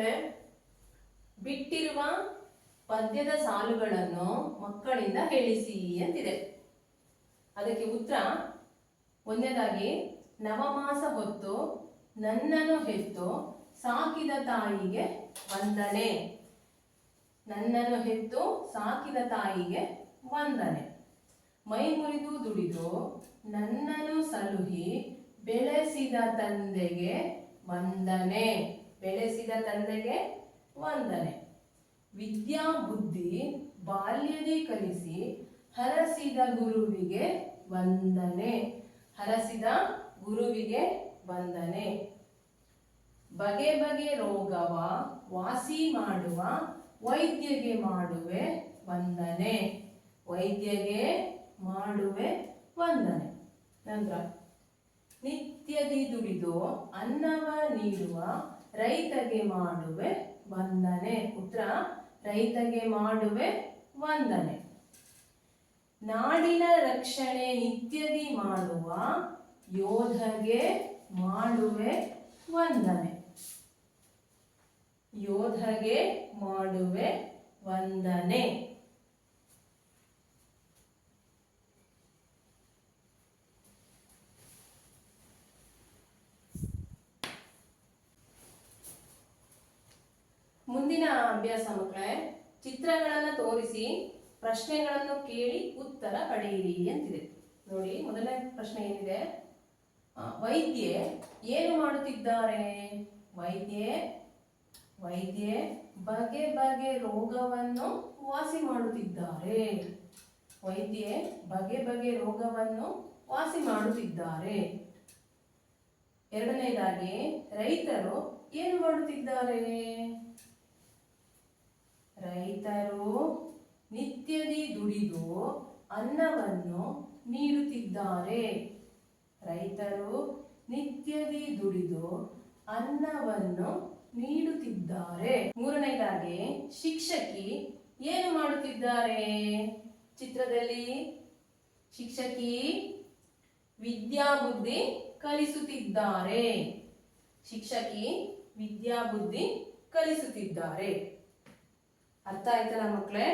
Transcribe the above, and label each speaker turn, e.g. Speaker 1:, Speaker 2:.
Speaker 1: ಮಕ್ಕಳೇ, ಬಿಟ್ಟಿರುವ ಪದ್ಯದ ಸಾಲುಗಳನ್ನು ಮಕ್ಕಳಿಂದ ಹೇಳಿಸಿ ಅಂತಿದೆ. ಅದಕ್ಕೆ ಉತ್ತರ, ಒಂದನೇದಾಗಿ, ನವಮಾಸ ಹೊತ್ತು ನನ್ನನ್ನು ಹೆತ್ತು ಸಾಕಿದ ತಾಯಿಗೆ ವಂದನೆ. ನನ್ನನ್ನು ಹೆತ್ತು ಸಾಕಿದ ತಾಯಿಗೆ ವಂದನೆ. ಮೈ ಮುರಿದು ದುಡಿದು ನನ್ನನ್ನು ಸಲುಹಿ ಬೆಳೆಸಿದ ತಂದೆಗೆ ವಂದನೆ. ಬೆಳೆಸಿದ ತಂದೆಗೆ ವಂದನೆ. ವಿದ್ಯಾ ಬುದ್ಧಿ ಬಾಲ್ಯದಿ ಕಲಿಸಿ ಹರಸಿದ ಗುರುವಿಗೆ ವಂದನೆ. ಹರಸಿದ ಗುರುವಿಗೆ ವಂದನೆ. ಬಗೆ ಬಗೆ ರೋಗವ, ವಾಸಿ ಮಾಡುವ, ವೈದ್ಯಗೆ ಮಾಡುವೆ ವಂದನೆ. ವೈದ್ಯಗೆ ಮಾಡುವೆ ವಂದನೆ. ನಂತರ ನಿತ್ಯದಿ ದುಡಿದು ಅನ್ನವ ನೀಡುವ ರೈತಗೆ ಮಾಡುವೆ ವಂದನೆ. ಉತ್ತರ ರೈತಗೆ ಮಾಡುವೆ ವಂದನೆ. ನಾಡಿನ ರಕ್ಷಣೆ ನಿತ್ಯದಿ ಮಾಡುವ, ಯೋಧಗೆ ಮಾಡುವೆ ವಂದನೆ. ಯೋಧಗೆ ಮಾಡುವೆ ವಂದನೆ. ಮುಂದಿನ ಅಭ್ಯಾಸ ಮಕ್ಕಳೇ, ಚಿತ್ರಗಳನ್ನು ತೋರಿಸಿ, ಪ್ರಶ್ನೆಗಳನ್ನು ಕೇಳಿ ಉತ್ತರ ಪಡೆಯಿರಿ ಅಂತಿದೆ. ನೋಡಿ, ಮೊದಲನೇ ಪ್ರಶ್ನೆ ಏನಿದೆ? ವೈದ್ಯ ಏನು ಮಾಡುತ್ತಿದ್ದಾರೆ? ವೈದ್ಯೆ ವೈದ್ಯೆ ಬಗೆ ಬಗೆ ರೋಗವನ್ನು ವಾಸಿ ಮಾಡುತ್ತಿದ್ದಾರೆ. ವೈದ್ಯೆ ಬಗೆ ಬಗೆ ರೋಗವನ್ನು ವಾಸಿ ಮಾಡುತ್ತಿದ್ದಾರೆ. ಎರಡನೇದಾಗಿ, ರೈತರು ಏನು ಮಾಡುತ್ತಿದ್ದಾರೆ? ರೈತರು ನಿತ್ಯದಿ ದುಡಿದು ಅನ್ನವನ್ನು ನೀಡುತ್ತಿದ್ದಾರೆ. ರೈತರು ನಿತ್ಯದಿ ದುಡಿದು ಅನ್ನವನ್ನು ನೀಡುತ್ತಿದ್ದಾರೆ. ಮೂರನೇದಾಗಿ, ಶಿಕ್ಷಕಿ ಏನು ಮಾಡುತ್ತಿದ್ದಾರೆ? ಚಿತ್ರದಲ್ಲಿ ಶಿಕ್ಷಕಿ ವಿದ್ಯಾಬುದ್ಧಿ ಕಲಿಸುತ್ತಿದ್ದಾರೆ. ಶಿಕ್ಷಕಿ ವಿದ್ಯಾಬುದ್ಧಿ ಕಲಿಸುತ್ತಿದ್ದಾರೆ. ಅರ್ಥ ಆಯ್ತಲ್ಲ ಮಕ್ಕಳೇ